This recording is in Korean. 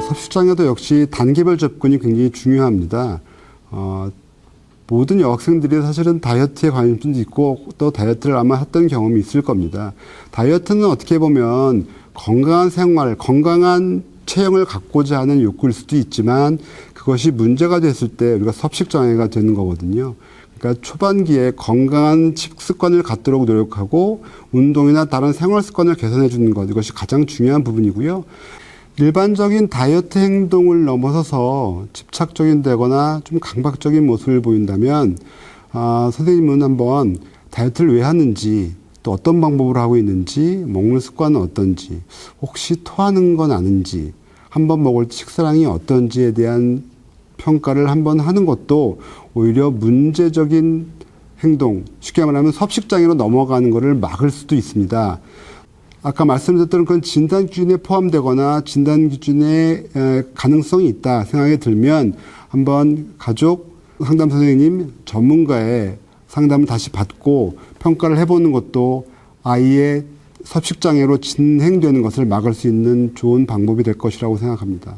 섭식장애도 역시 단계별 접근이 굉장히 중요합니다. 어, 모든 여학생들이 사실은 다이어트에 관심도 있고 또 다이어트를 아마 했던 경험이 있을 겁니다. 다이어트는 어떻게 보면 건강한 생활, 건강한 체형을 갖고자 하는 욕구일 수도 있지만 그것이 문제가 됐을 때 우리가 섭식장애가 되는 거거든요. 그러니까 초반기에 건강한 식습관을 갖도록 노력하고 운동이나 다른 생활 습관을 개선해 주는 것 이것이 가장 중요한 부분이고요. 일반적인 다이어트 행동을 넘어서서 집착적인 되거나 좀 강박적인 모습을 보인다면 아, 선생님은 한번 다이어트를 왜 하는지 또 어떤 방법으로 하고 있는지 먹는 습관은 어떤지 혹시 토하는 건 아는지 한번 먹을 때 식사량이 어떤지에 대한 평가를 한번 하는 것도 오히려 문제적인 행동 쉽게 말하면 섭식장애로 넘어가는 것을 막을 수도 있습니다. 아까 말씀드렸던 그런 진단 기준에 포함되거나 진단 기준에 에, 가능성이 있다 생각이 들면 한번 가족 상담 선생님 전문가의 상담을 다시 받고 평가를 해보는 것도 아이의 섭식장애로 진행되는 것을 막을 수 있는 좋은 방법이 될 것이라고 생각합니다.